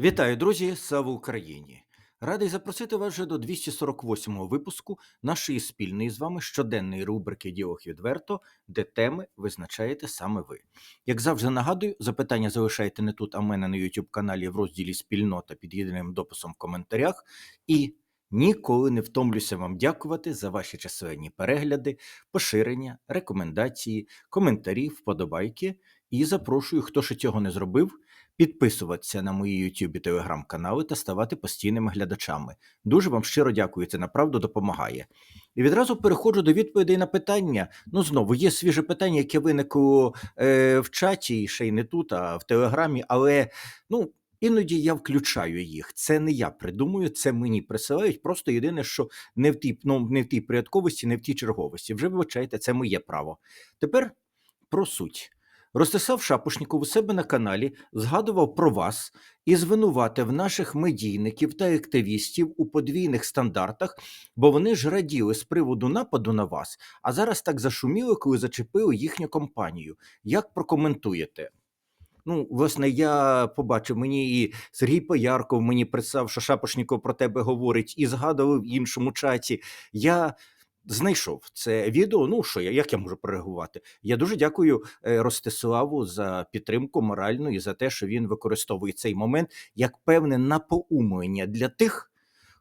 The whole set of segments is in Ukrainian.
Вітаю, друзі! Слава Україні! Радий запросити вас вже до 248-го випуску нашої спільної з вами щоденної рубрики Діалог відверто, де теми визначаєте саме ви. Як завжди нагадую, запитання залишайте не тут, а в мене на YouTube каналі в розділі Спільнота під єдиним дописом в коментарях. І ніколи не втомлюся вам дякувати за ваші численні перегляди, поширення, рекомендації, коментарі, вподобайки. І запрошую, хто ще цього не зробив, підписуватися на мої YouTube і Telegram канали та ставати постійними глядачами. Дуже вам щиро дякую, це направду допомагає. І відразу переходжу до відповідей на питання. Ну, знову є свіже питання, яке виникло е, в чаті, ще й не тут, а в Телеграмі, але ну. Іноді я включаю їх. Це не я придумую, це мені присилають. Просто єдине, що не в тій, ну, не в тій порядковості, не в тій черговості. Вже вибачайте, це моє право. Тепер про суть. Ростислав Шапошніков у себе на каналі згадував про вас і звинуватив наших медійників та активістів у подвійних стандартах, бо вони ж раділи з приводу нападу на вас, а зараз так зашуміли, коли зачепили їхню компанію. Як прокоментуєте? Ну, власне, я побачив мені і Сергій Поярков мені представ, що Шапошніков про тебе говорить, і згадував в іншому чаті. Я знайшов це відео. Ну що я, як я можу прореагувати? Я дуже дякую е, Ростиславу за підтримку моральну і за те, що він використовує цей момент як певне напоумлення для тих.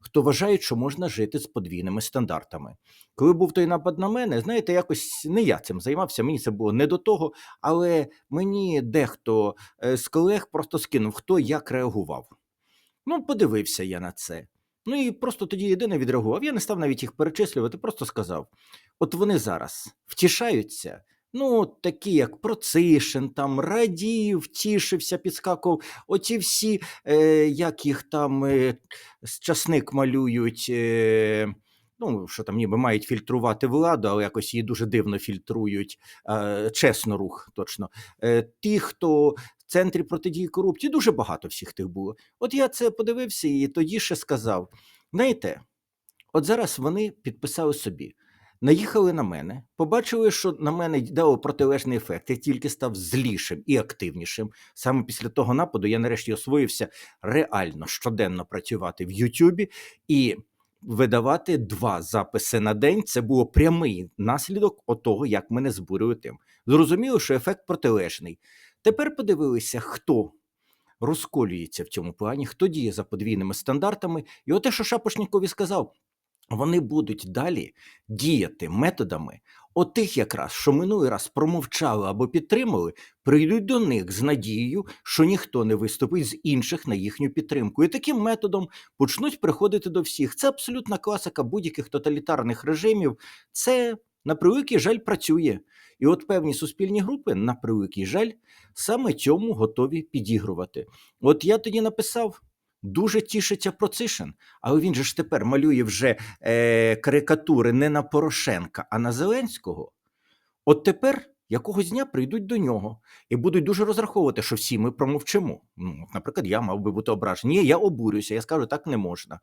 Хто вважає, що можна жити з подвійними стандартами. Коли був той напад на мене, знаєте, якось не я цим займався, мені це було не до того, але мені дехто е, з колег просто скинув, хто як реагував. Ну, подивився я на це. Ну і просто тоді єдине відреагував. Я не став навіть їх перечислювати, просто сказав: от вони зараз втішаються. Ну, такі, як Процишин, там радів, тішився, підскакував. Оці всі, е, як їх там е, часник малюють. Е, Ну, що там ніби мають фільтрувати владу, але якось її дуже дивно фільтрують. Е, чесно, рух, точно. Е, ті, хто центрі протидії корупції, дуже багато всіх тих було. От я це подивився і тоді ще сказав: знаєте, от зараз вони підписали собі. Наїхали на мене, побачили, що на мене дало протилежний ефект. Я тільки став злішим і активнішим. Саме після того нападу я нарешті освоївся реально щоденно працювати в Ютубі і видавати два записи на день. Це було прямий наслідок того, як мене збурили тим. Зрозуміло, що ефект протилежний. Тепер подивилися, хто розколюється в цьому плані, хто діє за подвійними стандартами. І от те, що Шапошнікові сказав, вони будуть далі діяти методами отих якраз, що минулий раз промовчали або підтримали, прийдуть до них з надією, що ніхто не виступить з інших на їхню підтримку. І таким методом почнуть приходити до всіх. Це абсолютна класика будь-яких тоталітарних режимів. Це на превеликий жаль працює. І от певні суспільні групи, на превеликий жаль, саме цьому готові підігрувати. От я тоді написав. Дуже тішиться Процишин, але він же ж тепер малює вже е, карикатури не на Порошенка, а на Зеленського. От тепер якогось дня прийдуть до нього і будуть дуже розраховувати, що всі ми промовчимо. Ну, Наприклад, я мав би бути ображений. Ні, я обурюся, я скажу, так не можна.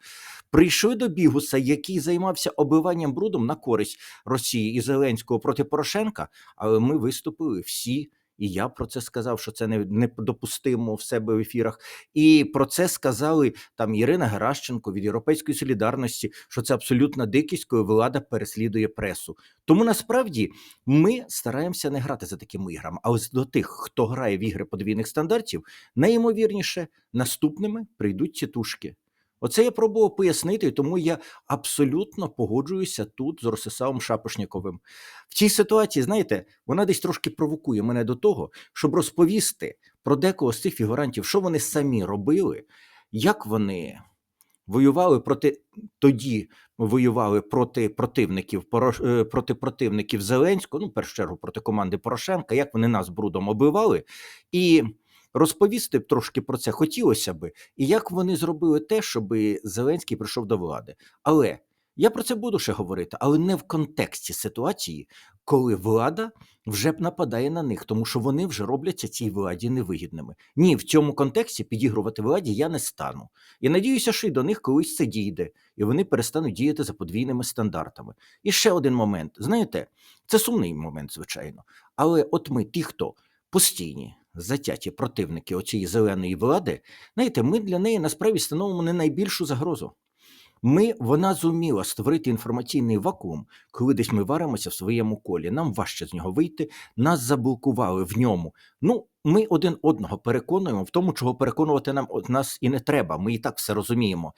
Прийшли до Бігуса, який займався оббиванням брудом на користь Росії і Зеленського проти Порошенка, але ми виступили всі. І я про це сказав, що це не недопустимо в себе в ефірах. І про це сказали там Ірина Геращенко від Європейської солідарності, що це абсолютна дикість, коли влада переслідує пресу. Тому насправді ми стараємося не грати за такими іграми. А ось до тих, хто грає в ігри подвійних стандартів, найімовірніше наступними прийдуть тітушки. Оце я пробував пояснити, тому я абсолютно погоджуюся тут з Ростиславом Шапошніковим. В цій ситуації, знаєте, вона десь трошки провокує мене до того, щоб розповісти про декого з цих фігурантів, що вони самі робили, як вони воювали проти тоді. Воювали проти противників е, проти противників Зеленського, ну в першу чергу проти команди Порошенка, як вони нас брудом обивали, і розповісти трошки про це хотілося би, і як вони зробили те, щоб Зеленський прийшов до влади. Але я про це буду ще говорити, але не в контексті ситуації, коли влада вже нападає на них, тому що вони вже робляться цій владі невигідними. Ні, в цьому контексті підігрувати владі я не стану. І надіюся, що й до них колись це дійде, і вони перестануть діяти за подвійними стандартами. І ще один момент: знаєте, це сумний момент, звичайно. Але от ми, ті, хто постійні затяті противники оцієї зеленої влади, знаєте, ми для неї насправді становимо не найбільшу загрозу. Ми, вона зуміла створити інформаційний вакуум, коли десь ми варимося в своєму колі. Нам важче з нього вийти, нас заблокували в ньому. Ну, ми один одного переконуємо в тому, чого переконувати нам от нас і не треба. Ми і так все розуміємо.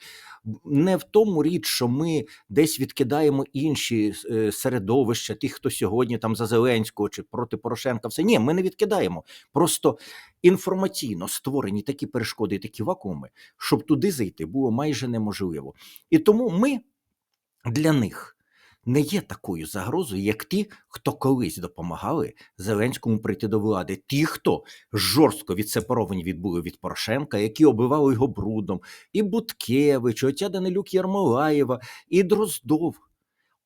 Не в тому річ, що ми десь відкидаємо інші е, середовища, тих, хто сьогодні там за Зеленського чи проти Порошенка. Все ні, ми не відкидаємо. Просто інформаційно створені такі перешкоди, такі вакууми, щоб туди зайти було майже неможливо. І тому ми для них не є такою загрозою, як ті, хто колись допомагали Зеленському прийти до влади. Ті, хто жорстко відсепаровані відбули від Порошенка, які оббивали його брудом, і Буткевич, отя Данилюк Ярмолаєва, і Дроздов.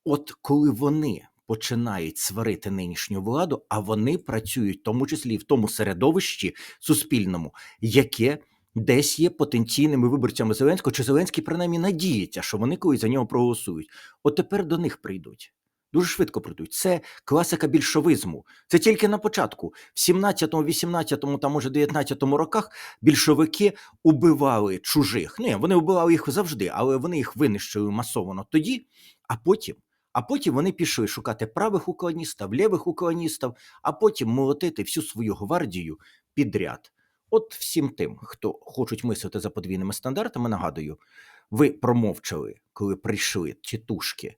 От коли вони починають сварити нинішню владу, а вони працюють в тому числі і в тому середовищі суспільному, яке десь є потенційними виборцями Зеленського, чи Зеленський принаймні надіється, що вони колись за нього проголосують. От тепер до них прийдуть. Дуже швидко прийдуть. Це класика більшовизму. Це тільки на початку. В 17-му, 18-му, там може 19-му роках більшовики убивали чужих. Ні, вони вбивали їх завжди, але вони їх винищили масово тоді, а потім. А потім вони пішли шукати правих уклоністів, лівих уклоністів, а потім молотити всю свою гвардію підряд. От всім тим, хто хочуть мислити за подвійними стандартами, нагадую, ви промовчали, коли прийшли тітушки,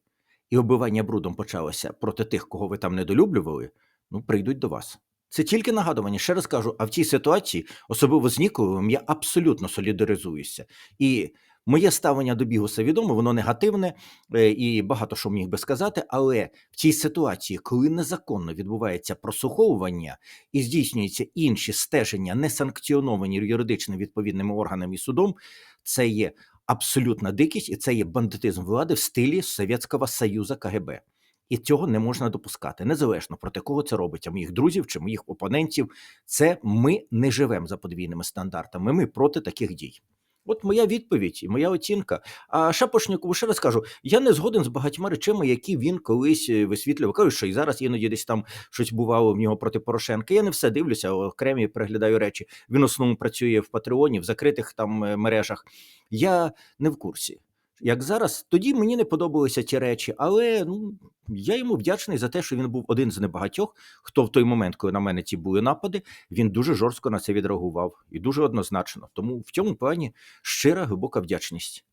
і оббивання брудом почалося проти тих, кого ви там недолюблювали, ну прийдуть до вас. Це тільки нагадування. Ще раз кажу, а в цій ситуації, особливо з Ніколовим, я абсолютно солідаризуюся. І моє ставлення до Бігуса відомо, воно негативне е, і багато що міг би сказати. Але в цій ситуації, коли незаконно відбувається прослуховування і здійснюються інші стеження, не санкціоновані юридично відповідними органами і судом, це є абсолютна дикість, і це є бандитизм влади в стилі Совєтського Союзу КГБ. І цього не можна допускати, незалежно проти кого це робиться, моїх друзів чи моїх опонентів. Це ми не живемо за подвійними стандартами. Ми проти таких дій. От моя відповідь і моя оцінка. А Шапошнікову ще раз кажу: я не згоден з багатьма речами, які він колись е, висвітлював. Кажу, що і зараз іноді десь там щось бувало в нього проти Порошенка. Я не все дивлюся, окремі переглядаю речі. Він основному працює в Патреоні, в закритих там е, мережах. Я не в курсі. Як зараз, тоді мені не подобалися ті речі, але ну я йому вдячний за те, що він був один з небагатьох, хто в той момент, коли на мене ці були напади, він дуже жорстко на це відреагував і дуже однозначно. Тому в цьому плані щира глибока вдячність.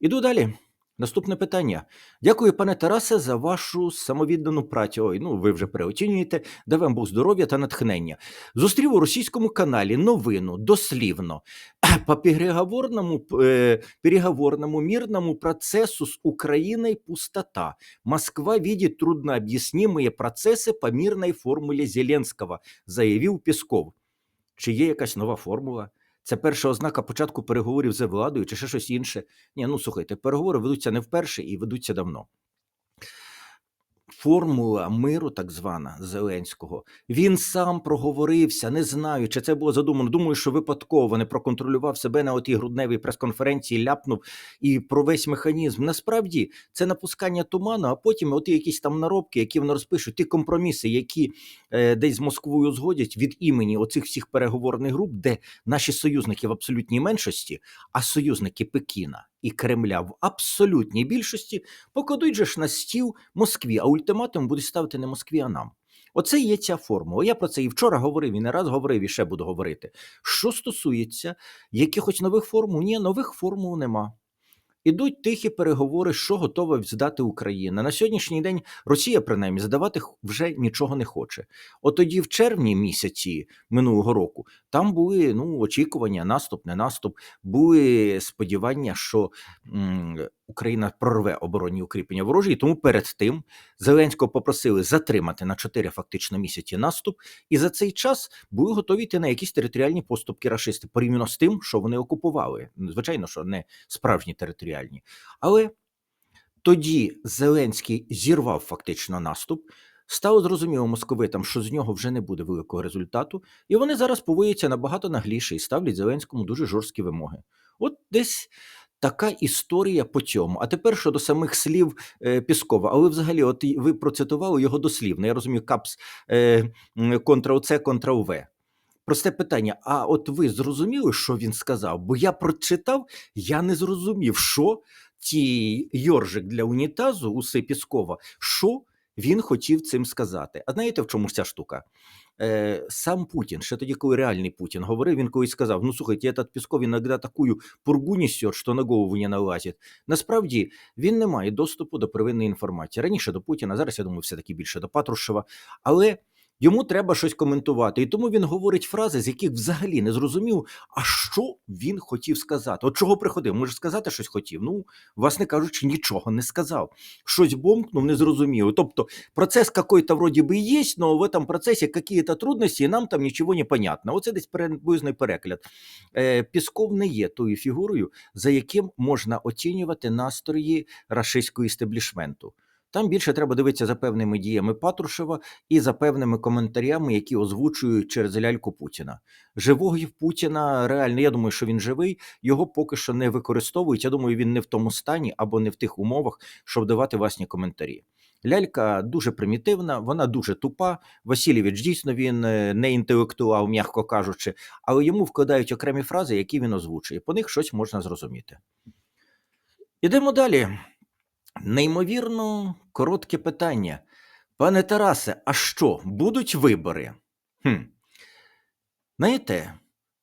Іду далі. Наступне питання. Дякую, пане Тарасе, за вашу самовіддану працю. Ой, ну ви вже переоцінюєте. Дай вам Бог здоров'я та натхнення. Зустрів у російському каналі новину дослівно по переговорному, э, переговорному мирному процессу с Украиной пустота. Москва видит труднообъяснимые процесси по мирной формулі Зеленського, заявив Пісков. Чи є якась нова формула? Це перша ознака початку переговорів з владою чи ще щось інше. Ні, ну слухайте, переговори ведуться не вперше і ведуться давно. Формула миру, так звана Зеленського, він сам проговорився. Не знаю, чи це було задумано. Думаю, що випадково не проконтролював себе на отій грудневій прес-конференції, ляпнув і про весь механізм. Насправді це напускання туману, а потім оті якісь там наробки, які вони розпишуть, ті компроміси, які е, десь з Москвою згодять від імені оцих всіх переговорних груп, де наші союзники в абсолютній меншості, а союзники Пекіна і Кремля в абсолютній більшості покладуть же ж на стіл Москві, а ультиматум будуть ставити не Москві, а нам. Оце є ця формула. Я про це і вчора говорив, і не раз говорив, і ще буду говорити. Що стосується якихось нових формул, ні, нових формул нема. Ідуть тихі переговори, що готова здати Україна. На сьогоднішній день Росія, принаймні, здавати вже нічого не хоче. От тоді, в червні місяці минулого року, там були ну, очікування, наступ, не наступ, були сподівання, що м, Україна прорве оборонні укріплення ворожі. Тому перед тим Зеленського попросили затримати на 4 фактично місяці наступ, і за цей час були готові йти на якісь територіальні поступки рашисти порівняно з тим, що вони окупували. Звичайно, що не справжні територіальні. Але тоді Зеленський зірвав фактично наступ. Стало зрозуміло московитам, що з нього вже не буде великого результату, і вони зараз поводяться набагато нагліше і ставлять Зеленському дуже жорсткі вимоги. От десь така історія по цьому. А тепер щодо самих слів е, Піскова. Але взагалі, от ви процитували його дослівно. Я розумію, капс е, Ctrl-C, Ctrl-V. просте питання: а от ви зрозуміли, що він сказав? Бо я прочитав, я не зрозумів, що ті йоржик для унітазу усе Піскова, що він хотів цим сказати. А знаєте, в чому ця штука? Е, сам Путін, ще тоді, коли реальний Путін говорив, він колись сказав: ну слухайте, этот Пісков іноді таку пургу несет, що на голову не налазить. Насправді він не має доступу до первинної інформації. Раніше до Путіна, зараз я думаю, все-таки більше до Патрушева. Але йому треба щось коментувати. І тому він говорить фрази, з яких взагалі не зрозумів, а що він хотів сказати. От чого приходив? Може сказати щось хотів? Ну, власне кажучи, нічого не сказав. Щось бомкнув, не зрозуміло. Тобто процесс какой-то вроде бы есть, но в этом процессе какие-то трудности, і нам там нічого не понятно. Оце десь приблизний перегляд. Е, Пісков не є тою фігурою, за яким можна оцінювати настрої рашистського істеблішменту. Там більше треба дивитися за певними діями Патрушева і за певними коментарями, які озвучують через ляльку Путіна. Живого Путіна реально, я думаю, що він живий, його поки що не використовують. Я думаю, він не в тому стані або не в тих умовах, щоб давати власні коментарі. Лялька дуже примітивна, вона дуже тупа. Васильович дійсно він е, не інтелектуал, м'яко кажучи, але йому вкладають окремі фрази, які він озвучує. По них щось можна зрозуміти. Ідемо далі. Неймовірно, коротке питання. Пане Тарасе, а що, будуть вибори? Хм. Знаєте,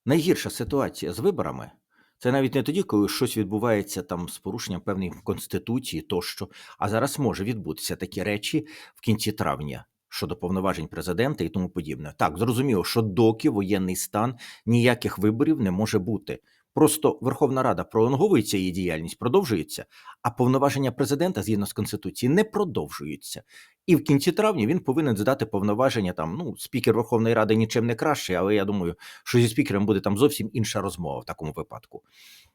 найгірша ситуація з виборами це навіть не тоді, коли щось відбувається там з порушенням певної конституції тощо, а зараз може відбутися такі речі в кінці травня щодо повноважень президента і тому подібне. Так, зрозуміло, що доки воєнний стан ніяких виборів не може бути. Просто Верховна Рада пролонговується її діяльність, продовжується, а повноваження президента згідно з конституцією не продовжуються. І в кінці травня він повинен здати повноваження. Там ну спікер Верховної Ради нічим не краще, але я думаю, що зі спікером буде там зовсім інша розмова в такому випадку.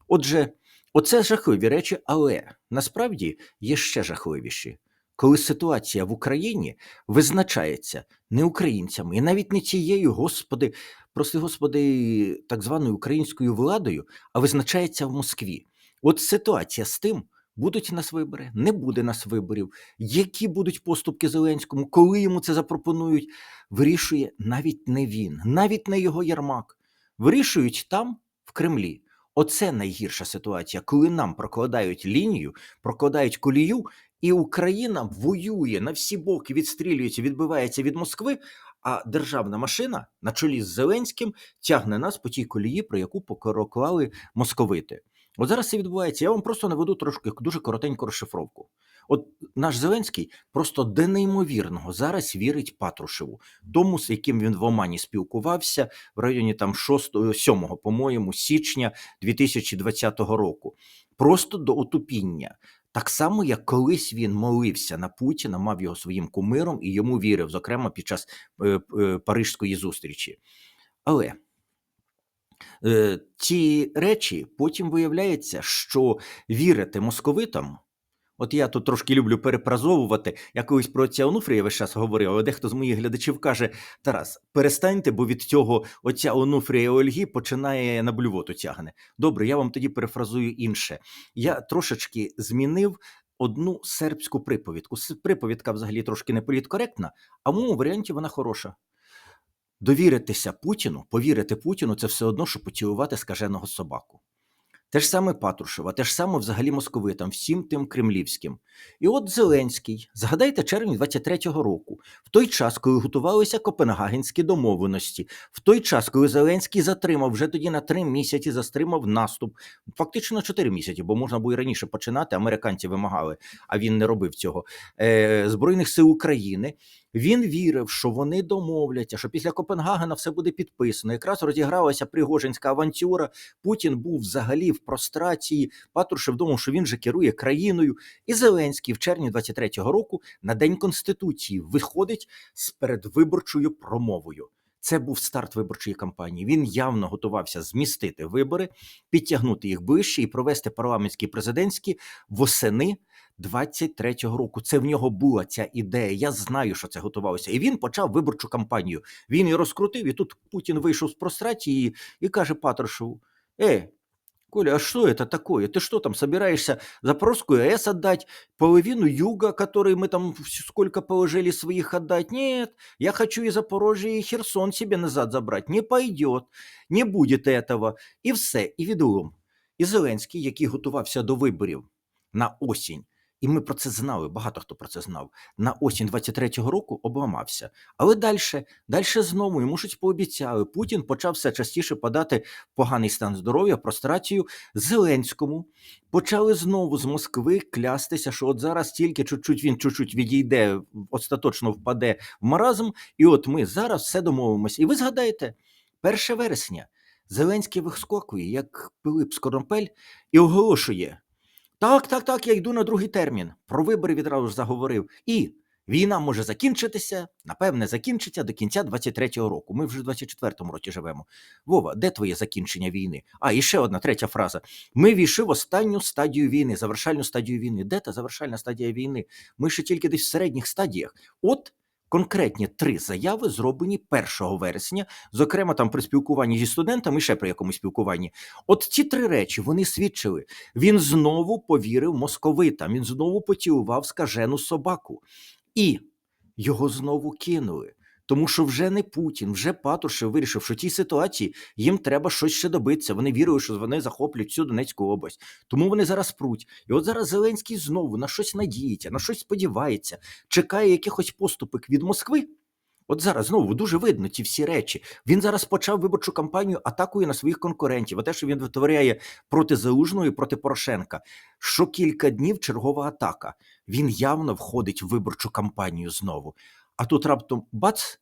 Отже, оце жахливі речі, але насправді є ще жахливіші. Коли ситуація в Україні визначається не українцями, і навіть не цією, господи, прости господи, так званою українською владою, а визначається в Москві. От ситуація з тим, будуть нас вибори, не буде нас виборів, які будуть поступки Зеленському, коли йому це запропонують, вирішує навіть не він, навіть не його Ярмак. Вирішують там, в Кремлі. Оце найгірша ситуація, коли нам прокладають лінію, прокладають колію, і Україна воює на всі боки, відстрілюється, відбивається від Москви. А державна машина на чолі з Зеленським тягне нас по тій колії, про яку покроклали московити. От зараз це відбувається. Я вам просто наведу трошки дуже коротеньку розшифровку. От наш Зеленський просто до неймовірного зараз вірить Патрушеву, тому з яким він в Омані спілкувався в районі там 6, 7, по-моєму, січня 2020 року. Просто до отупіння. Так само, як колись він молився на Путіна, мав його своїм кумиром і йому вірив, зокрема під час е, е, Парижської зустрічі. Але е, ці речі потім виявляється, що вірити московитам. От я тут трошки люблю перепразовувати. Я колись про отця Онуфрія весь час говорив, але дехто з моїх глядачів каже: Тарас, перестаньте, бо від цього отця Онуфрія Ольги починає на блювоту тягне. Добре, я вам тоді перефразую інше. Я трошечки змінив одну сербську приповідку. Приповідка взагалі трошки не політкоректна, а в моєму варіанті вона хороша. Довіритися Путіну, повірити Путіну це все одно, що поцілувати скаженого собаку. Те ж саме Патрушева, те ж саме взагалі московитам, всім тим кремлівським. І от Зеленський, згадайте червень 23-го року, в той час, коли готувалися Копенгагенські домовленості, в той час, коли Зеленський затримав вже тоді на три місяці, застримав наступ, фактично чотири місяці, бо можна було і раніше починати. Американці вимагали, а він не робив цього. Е, Збройних сил України. Він вірив, що вони домовляться, що після Копенгагена все буде підписано. Якраз розігралася Пригожинська авантюра. Путін був взагалі в прострації. Патрушев думав, що він же керує країною. І Зеленський в червні 23-го року на День Конституції виходить з передвиборчою промовою. Це був старт виборчої кампанії. Він явно готувався змістити вибори, підтягнути їх ближче і провести парламентські президентські восени 23-го року. Це в нього була ця ідея. Я знаю, що це готувалося. І він почав виборчу кампанію. Він і розкрутив, і тут Путін вийшов з прострації і каже Патрушеву: Е, Коля, а что это такое? Ты что там, собираешься Запорожскую АЭС отдать, половину юга, который мы там вс- сколько положили своих отдать? Нет, я хочу и Запорожье, и Херсон себе назад забрать. Не пойдет, не будет этого. І все, і відлом. І Зеленський, який готувався до виборів на осінь, і ми про це знали, багато хто про це знав, на осінь 23-го року обламався. Але далі, далі знову йому щось пообіцяли. Путін почав все частіше подати поганий стан здоров'я, прострацію Зеленському. Почали знову з Москви клястися, що от зараз тільки чуть-чуть він чуть-чуть відійде, остаточно впаде в маразм, і от ми зараз все домовимося. І ви згадаєте, 1 вересня Зеленський вискокує, як Пилип Скоромпель, і оголошує: так, так, так, я йду на другий термін. Про вибори відразу ж заговорив. І війна може закінчитися, напевне, закінчиться до кінця 23-го року. Ми вже в 24-му році живемо. Вова, де твоє закінчення війни? А, і ще одна третя фраза. Ми війшли в останню стадію війни, завершальну стадію війни. Де та завершальна стадія війни? Ми ще тільки десь в середніх стадіях. От конкретні три заяви зроблені 1 вересня, зокрема там при спілкуванні зі студентами, ще при якомусь спілкуванні. От ці три речі вони свідчили. Він знову повірив московитам, він знову поцілував скажену собаку. І його знову кинули. Тому що вже не Путін, вже Патрушев вирішив, що в тій ситуації їм треба щось ще добитися. Вони вірили, що вони захоплять всю Донецьку область. Тому вони зараз пруть. І от зараз Зеленський знову на щось надіється, на щось сподівається, чекає якихось поступок від Москви. От зараз знову дуже видно ті всі речі. Він зараз почав виборчу кампанію атакою на своїх конкурентів. А те, що він витворяє проти Залужного і проти Порошенка. Що кілька днів чергова атака. Він явно входить в виборчу кампанію знову. А тут раптом бац,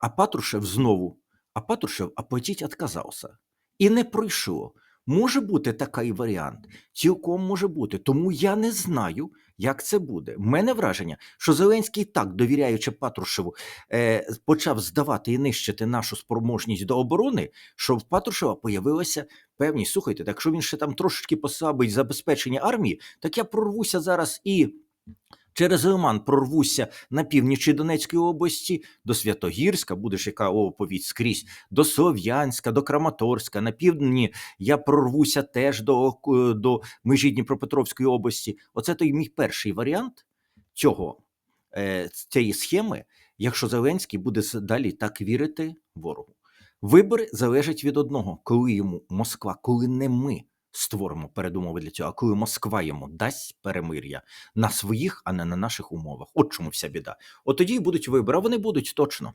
а Патрушев знову. А Патрушев оплатить відказався. І не пройшло. Може бути такий варіант, цілком може бути. Тому я не знаю, як це буде. У мене враження, що Зеленський так, довіряючи Патрушеву, е, почав здавати і нищити нашу спроможність до оборони, що в Патрушева появилася певність. Слухайте, так якщо він ще там трошечки послабить забезпечення армії, так я прорвуся зараз і. Через Лиман прорвуся на північі Донецької області до Святогірська, буде ж яка оповідь скрізь, до Слов'янська, до Краматорська. На півдні я прорвуся теж до, е, до межі Дніпропетровської області. Оце той мій перший варіант цього, е, цієї схеми, якщо Зеленський буде далі так вірити ворогу. Вибори залежать від одного, коли йому Москва, коли не ми створимо передумови для цього, а коли Москва йому дасть перемир'я на своїх, а не на наших умовах. От чому вся біда. От тоді й будуть вибори, а вони будуть точно.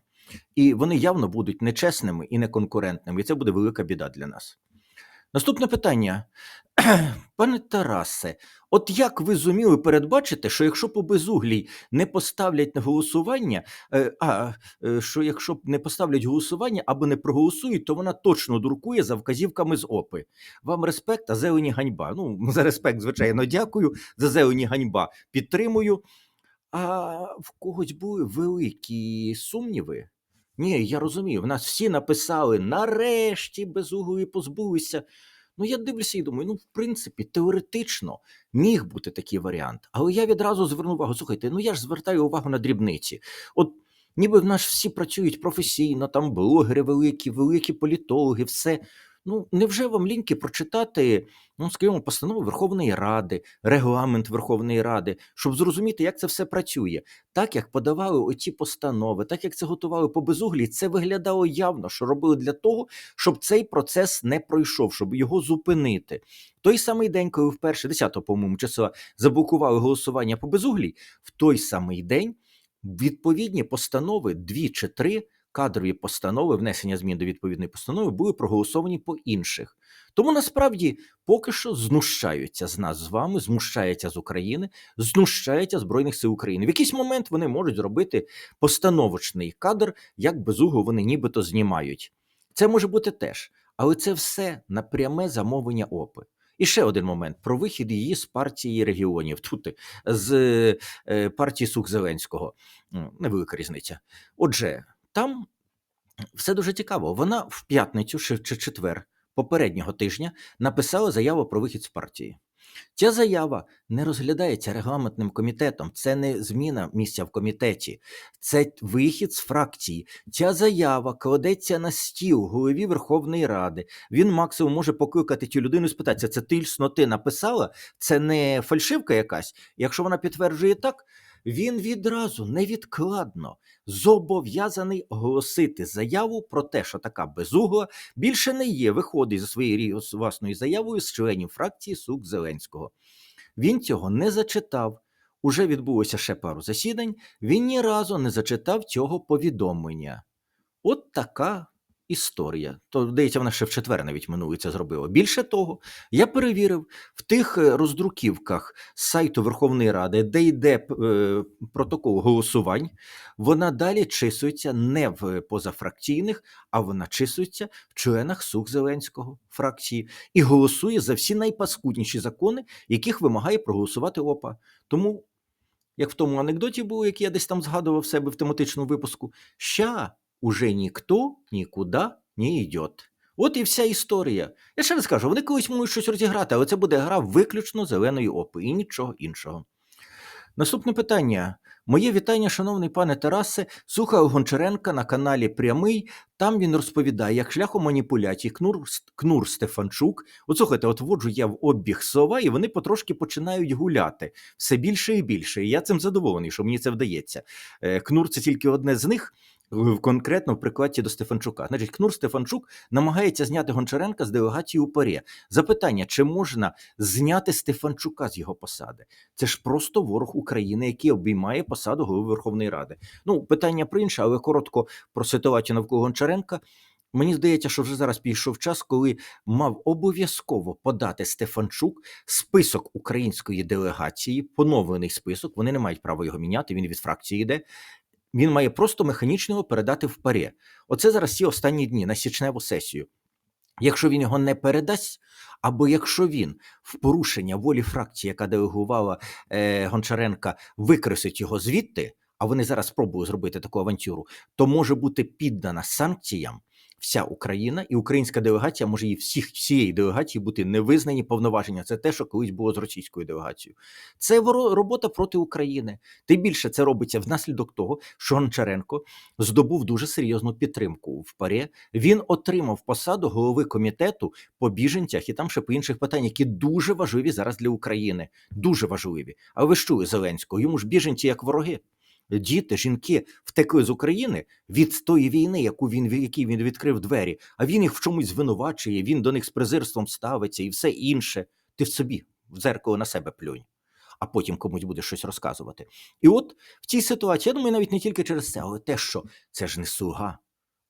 І вони явно будуть нечесними і неконкурентними. І це буде велика біда для нас. Наступне питання. Пане Тарасе, от як ви зуміли передбачити, що якщо по безуглій не поставлять на голосування, е, а е, що якщо не поставлять голосування або не проголосують, то вона точно друкує за вказівками з ОПИ. Вам респект, а зелені ганьба. Ну, за респект, звичайно, дякую. За зелені ганьба підтримую. А в когось були великі сумніви. Ні, я розумію, в нас всі написали нарешті безуглої позбулися. Ну, я дивлюся і думаю, ну, в принципі, теоретично міг бути такий варіант. Але я відразу звернув увагу, слухайте, ну я ж звертаю увагу на дрібниці. От ніби в нас всі працюють професійно, там блогери великі, великі політологи, все. Ну, невже вам ліньки прочитати, ну, скажімо, постанову Верховної Ради, регламент Верховної Ради, щоб зрозуміти, як це все працює? Так як подавали оці постанови, так як це готували по безуглі, це виглядало явно, що робили для того, щоб цей процес не пройшов, щоб його зупинити. Той самий день, коли вперше 10 по-моєму числа заблокували голосування по безуглій, в той самий день відповідні постанови, дві чи три кадрові постанови, внесення змін до відповідної постанови були проголосовані по інших. Тому насправді поки що знущаються з нас з вами, знущаються з України, знущаються Збройних сил України. В якийсь момент вони можуть зробити постановочний кадр, як безугу вони нібито знімають. Це може бути теж, але це все на пряме замовлення ОПИ. І ще один момент про вихід її з партії регіонів, тут з е, партії Сух Зеленського. Невелика різниця. Отже, там все дуже цікаво. Вона в п'ятницю чи четвер попереднього тижня написала заяву про вихід з партії. Ця заява не розглядається регламентним комітетом. Це не зміна місця в комітеті, це вихід з фракції. Ця заява кладеться на стіл голові Верховної Ради. Він максимум може покликати цю людину і спитатися, це ти ти написала? Це не фальшивка якась? Якщо вона підтверджує так, він відразу невідкладно зобов'язаний оголосити заяву про те, що така безугла більше не є, виходить за своєю власною заявою з членів фракції Сук Зеленського. Він цього не зачитав. Уже відбулося ще пару засідань. Він ні разу не зачитав цього повідомлення. От така історія. То, здається, вона ще в четвер навіть минулий це зробила. Більше того, я перевірив в тих е, роздруківках сайту Верховної Ради, де йде е, протокол голосувань, вона далі чисується не в позафракційних, а вона чисується в членах Сух Зеленського фракції і голосує за всі найпаскудніші закони, яких вимагає проголосувати ОПА. Тому, як в тому анекдоті було, який я десь там згадував себе в тематичному випуску, ща уже ніхто нікуди не йде. От і вся історія. Я ще раз кажу, вони колись можуть щось розіграти, але це буде гра виключно зеленої опи і нічого іншого. Наступне питання. Моє вітання, шановний пане Тарасе. Слухав Гончаренка на каналі Прямий. Там він розповідає, як шляхом маніпуляцій Кнур, Кнур Стефанчук. От слухайте, от вводжу я в обіг слова, і вони потрошки починають гуляти все більше і більше. І я цим задоволений, що мені це вдається. Е, Кнур це тільки одне з них. Конкретно в прикладі до Стефанчука. Значить, Кнур Стефанчук намагається зняти Гончаренка з делегації у ПАРЄ. Запитання: чи можна зняти Стефанчука з його посади? Це ж просто ворог України, який обіймає посаду голови Верховної Ради. Ну, питання про інше, але коротко про ситуацію навколо Гончаренка. Мені здається, що вже зараз підійшов час, коли мав обов'язково подати Стефанчук список української делегації, поновлений список. Вони не мають права його міняти. Він від фракції йде. Він має просто механічно його передати в парі. Оце зараз ці останні дні на січневу сесію. Якщо він його не передасть, або якщо він в порушення волі фракції, яка делегувала е, Гончаренка, викресить його звідти, а вони зараз спробують зробити таку авантюру, то може бути піддана санкціям вся Україна, і українська делегація може і всіх всієї делегації бути не визнані повноваження. Це те, що колись було з російською делегацією. Це робота проти України. Тим більше це робиться внаслідок того, що Гончаренко здобув дуже серйозну підтримку в парі. Він отримав посаду голови комітету по біженцях і там ще по інших питань, які дуже важливі зараз для України. Дуже важливі. А ви ж чули Зеленського? Йому ж біженці як вороги. Діти, жінки втекли з України від тої війни, яку він якій він відкрив двері, а він їх в чомусь звинувачує, він до них з презирством ставиться і все інше. Ти в собі в дзеркало на себе плюнь, а потім комусь буде щось розказувати. І от в цій ситуації, я думаю, навіть не тільки через це, але те, що це ж не слуга,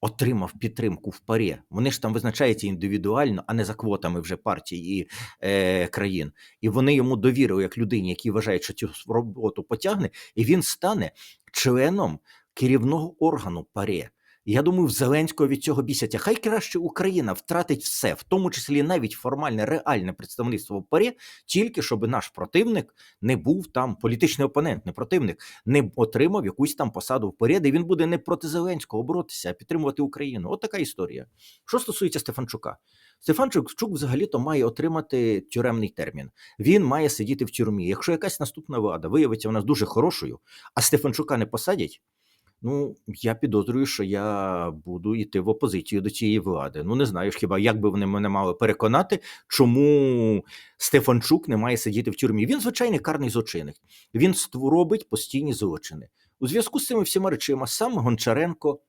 отримав підтримку в парі. Вони ж там визначаються індивідуально, а не за квотами вже партій і е, країн. І вони йому довірили як людині, які вважають, що цю роботу потягне, і він стане членом керівного органу парі. Я думаю, в Зеленського від цього бісяться. Хай краще Україна втратить все, в тому числі навіть формальне реальне представництво в парі, тільки щоб наш противник не був там політичний опонент, не противник, не отримав якусь там посаду в парі, де він буде не проти Зеленського боротися, а підтримувати Україну. От така історія. Що стосується Стефанчука, Стефанчук взагалі-то має отримати тюремний термін. Він має сидіти в тюрмі. Якщо якась наступна влада виявиться у нас дуже хорошою, а Стефанчука не посадять. Ну, я підозрюю, що я буду йти в опозицію до цієї влади. Ну, не знаю хіба, як би вони мене мали переконати, чому Стефанчук не має сидіти в тюрмі. Він звичайний карний злочинник. Він ству- робить постійні злочини. У зв'язку з цими всіма речима сам Гончаренко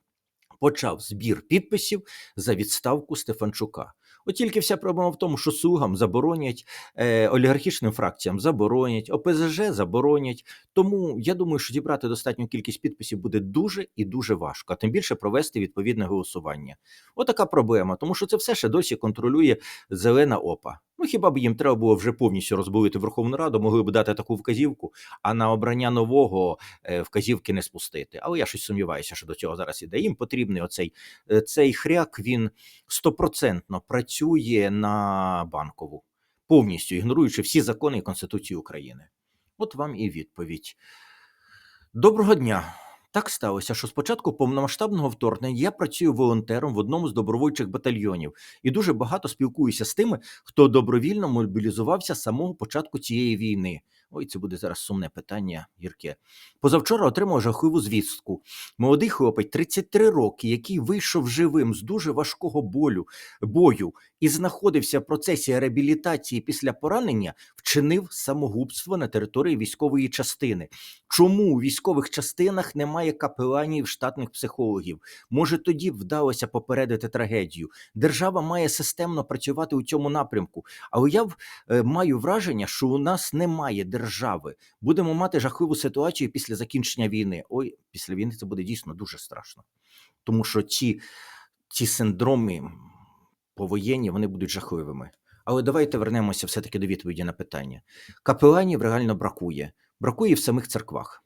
почав збір підписів за відставку Стефанчука. От тільки вся проблема в тому, що слугам заборонять, е, олігархічним фракціям заборонять, ОПЗЖ заборонять. Тому я думаю, що зібрати достатню кількість підписів буде дуже і дуже важко, а тим більше провести відповідне голосування. Отака проблема, тому що це все ще досі контролює зелена опа. Ну хіба б їм треба було вже повністю розбавити Верховну Раду, могли б дати таку вказівку, а на обрання нового е, вказівки не спустити. Але я щось сумніваюся, що до цього зараз іде. Їм потрібний оцей е, цей хряк. Він стопроцентно працює на банкову, повністю ігноруючи всі закони і Конституції України. От вам і відповідь. Доброго дня. Так сталося, що спочатку повномасштабного вторгнення я працюю волонтером в одному з добровольчих батальйонів і дуже багато спілкуюся з тими, хто добровільно мобілізувався з самого початку цієї війни. Ой, це буде зараз сумне питання, гірке. Позавчора отримав жахливу звістку. Молодий хлопець, 33 роки, який вийшов живим з дуже важкого болю бою і знаходився в процесі реабілітації після поранення, вчинив самогубство на території військової частини. Чому у військових частинах немає капеланів штатних психологів? Може, тоді вдалося попередити трагедію. Держава має системно працювати у цьому напрямку. Але я е, маю враження, що у нас немає держави. Будемо мати жахливу ситуацію після закінчення війни. Ой, після війни це буде дійсно дуже страшно. Тому що ці, ці синдроми повоєнні вони будуть жахливими. Але давайте вернемося все-таки до відповіді на питання. Капеланів реально бракує. Бракує в самих церквах.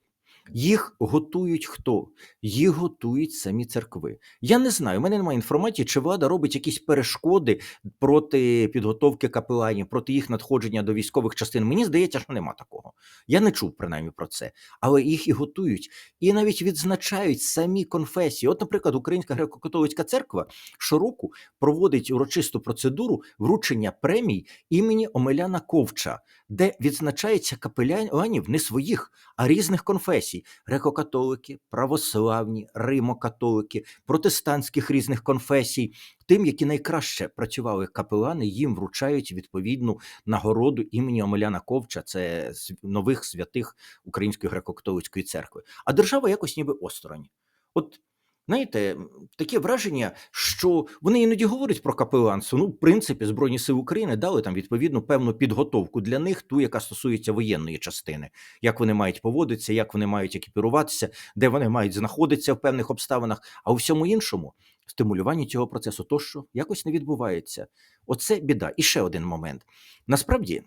Їх готують хто? Їх готують самі церкви. Я не знаю, у мене немає інформації, чи влада робить якісь перешкоди проти підготовки капеланів, проти їх надходження до військових частин. Мені здається, що нема такого. Я не чув принаймні про це, але їх і готують, і навіть відзначають самі конфесії. От, наприклад, Українська греко-католицька церква щороку проводить урочисту процедуру вручення премій імені Омеляна Ковча, де відзначається капеланів не своїх, а різних конфесій: греко-католики, православні, римо-католики, протестантських різних конфесій. Тим, які найкраще працювали капелани, їм вручають відповідну нагороду імені Омеляна Ковча, це нових святих Української греко-католицької церкви. А держава якось ніби осторонь. От знаєте, таке враження, що вони іноді говорять про капеланство. Ну, в принципі, Збройні сили України дали там відповідну певну підготовку для них, ту, яка стосується воєнної частини, як вони мають поводитися, як вони мають екіпіруватися, де вони мають знаходитися в певних обставинах, а у всьому іншому стимулювання цього процесу тощо якось не відбувається. Оце біда. І ще один момент. Насправді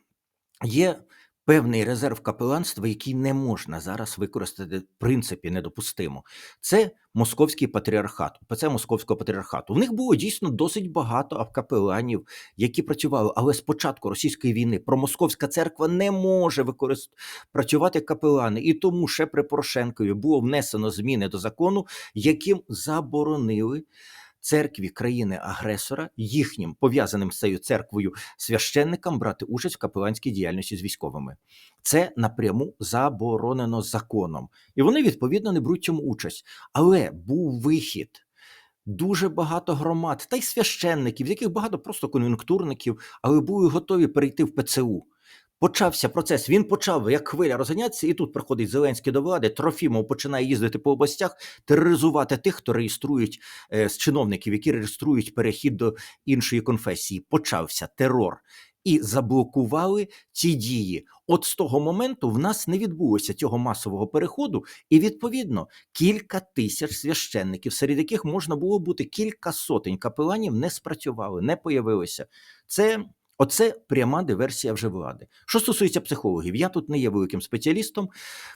є певний резерв капеланства, який не можна зараз використати в принципі недопустимо. Це московський патріархат, ПЦ Московського патріархату. В них було дійсно досить багато капеланів, які працювали, але з початку російської війни промосковська церква не може використ... працювати капелани, і тому ще при Порошенкові було внесено зміни до закону, яким заборонили. Церкві країни-агресора, їхнім пов'язаним з цією церквою священникам брати участь в капеланській діяльності з військовими. Це напряму заборонено законом, і вони відповідно не беруть цьому участь. Але був вихід. Дуже багато громад та й священників, з яких багато просто кон'юнктурників, але були готові перейти в ПЦУ. Почався процес. Він почав як хвиля розганятися, і тут приходить Зеленський до влади. Трофімов починає їздити по областях, тероризувати тих, хто реєструють е, з чиновників, які реєструють перехід до іншої конфесії. Почався терор. І заблокували ці дії. От з того моменту в нас не відбулося цього масового переходу, і відповідно кілька тисяч священників, серед яких можна було бути кілька сотень капеланів, не спрацювали, не появилися. Це Оце пряма диверсія вже влади. Що стосується психологів, я тут не є великим спеціалістом.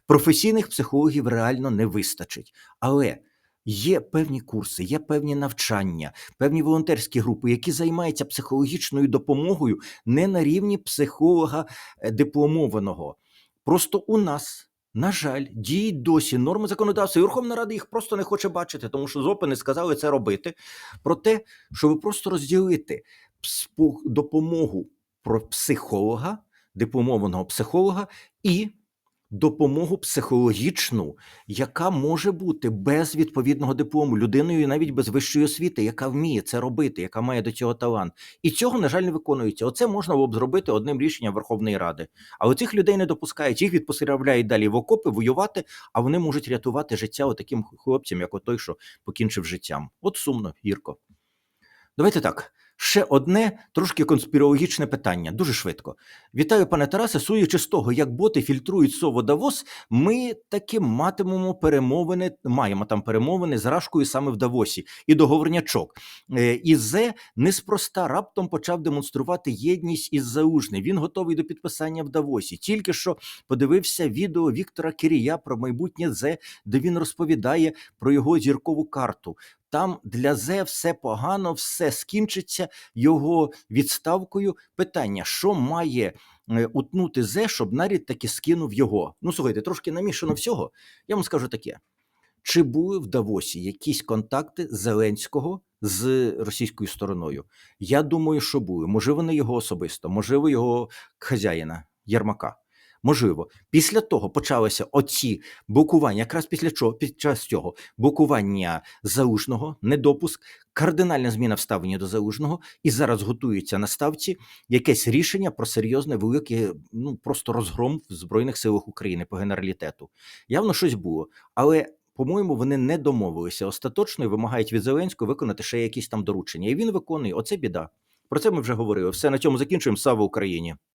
Професійних психологів реально не вистачить. Але є певні курси, є певні навчання, певні волонтерські групи, які займаються психологічною допомогою не на рівні психолога е, дипломованого. Просто у нас. На жаль, діють досі норми законодавства, і Верховна Рада їх просто не хоче бачити, тому що ЗОПи не сказали це робити. Про те, щоб просто розділити допомогу про психолога, дипломованого психолога і допомогу психологічну, яка може бути без відповідного диплому, людиною навіть без вищої освіти, яка вміє це робити, яка має до цього талант. І цього, на жаль, не виконується. Оце можна було б зробити одним рішенням Верховної Ради. Але цих людей не допускають, їх відпоставляють далі в окопи воювати, а вони можуть рятувати життя отаким хлопцям, як той, що покінчив життям. От сумно, гірко. Давайте так. Ще одне трошки конспірологічне питання, дуже швидко. Вітаю, пане Тарасе. Суючи з того, як боти фільтрують сово Давос, ми таки матимемо перемовини, маємо там перемовини з Рашкою саме в Давосі і договорнячок. Е, Ізе неспроста раптом почав демонструвати єдність із Заужни. Він готовий до підписання в Давосі. Тільки що подивився відео Віктора Кирія про майбутнє Зе, де він розповідає про його зіркову карту. Там для Зе все погано, все скінчиться його відставкою. Питання: що має е, утнути Зе, щоб нарід таки скинув його? Ну слухайте, трошки намішано всього. Я вам скажу таке: Чи були в Давосі якісь контакти Зеленського з російською стороною? Я думаю, що були. Можливо, не його особисто, можливо, його хазяїна Єрмака. Можливо, після того почалися оці блокування, якраз після чого під час цього блокування залужного, недопуск, кардинальна зміна в до залужного, і зараз готується на ставці якесь рішення про серйозне велике, ну просто розгром в збройних силах України по генералітету. Явно щось було, але. По-моєму, вони не домовилися остаточно і вимагають від Зеленського виконати ще якісь там доручення. І він виконує. Оце біда. Про це ми вже говорили. Все на цьому закінчуємо. Слава Україні!